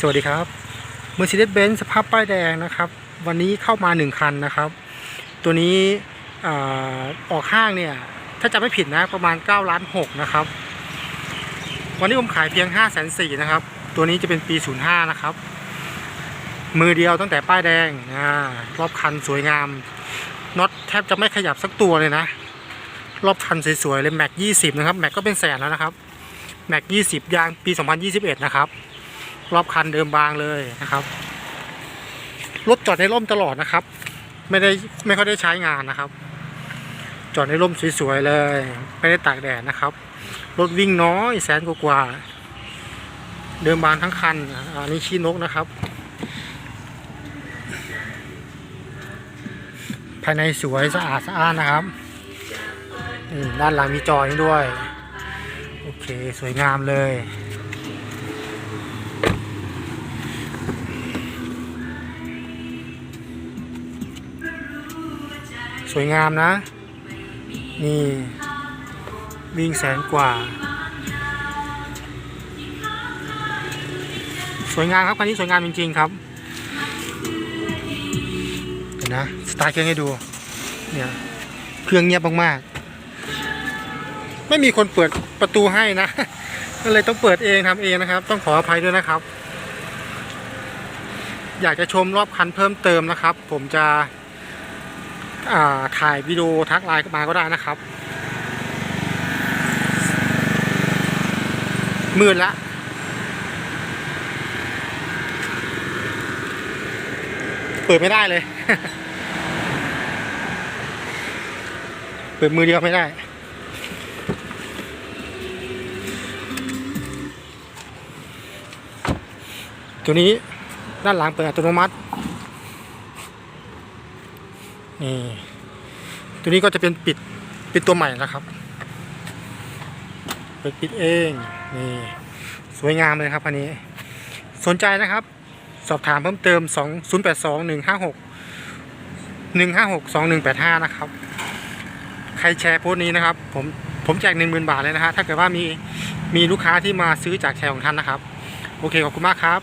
สวัสดีครับ Mercedes-Benz สภาพป้ายแดงนะครับ วันนี้เข้ามา 1 คันนะครับ ตัวนี้ออกห้างเนี่ย ถ้าจำไม่ผิดนะประมาณ9ล้าน6นะครับ วันนี้ผมขายเพียง5 4 0 0 0นะครับ ตัวนี้จะเป็นปี 05 นะครับ มือเดียวตั้งแต่ป้ายแดงอรอบคันสวยงามน็อตแทบจะไม่ขยับสักตัวเลยนะ รอบคันสวยๆเลยแม็ก20 นะครับ แม็กก็เป็นแสนแล้วนะครับ แม็ก20 ยางปี 2021 นะครับ รอบคันเดิมบางเลยนะครับ รถจอดในร่มตลอดนะครับ ไม่ได้ไม่ค่อยได้ใช้งานนะครับ จอดในร่มสวยๆเลย ไม่ได้ตากแดดนะครับ รถวิ่งน้อยแสนกว่าเดิมบางทั้งคันอันนี้ชี้นกนะครับ ภายในสวยสะอาดสะอาดนะครับด้านหลังมีจอนี้ด้วย โอเค สวยงามเลย สวยงามนะ นี่ วิ่งแสนกว่า สวยงามครับคันนี้สวยงามจริง ๆ ครับเห็นนะสตาร์ทเครื่องให้ดูเนี่ยเครื่องเงียบมากๆ ไม่มีคนเปิดประตูให้นะ ก็เลยต้องเปิดเองทำเองนะครับ ต้องขออภัยด้วยนะครับ อยากจะชมรอบคันเพิ่มเติมนะครับ ผมจะ ถ่ายวิดีโอทักไลน์มาก็ได้นะครับมืดละเปิดไม่ได้เลย เปิดมือเดียวไม่ได้ ตัวนี้ด้านหลังเปิดอัตโนมัติ นี่ ตัวนี้ก็จะเป็นปิดปิดตัวใหม่นะครับเปิดปิดเองนี่สวยงามเลยครับคันนี้ สนใจนะครับ สอบถามเพิ่มเติม 2 0 8 2 1 5 6 1 5 6 2 1 8 5 นะครับ ใครแชร์โพสต์นี้นะครับ ผมผมแจก 1 0,000 บาทเลยนะฮะถ้าเกิดว่ามีมีลูกค้าที่มาซื้อจากแชร์ของท่านนะครับ โอเค ขอบคุณมากครับ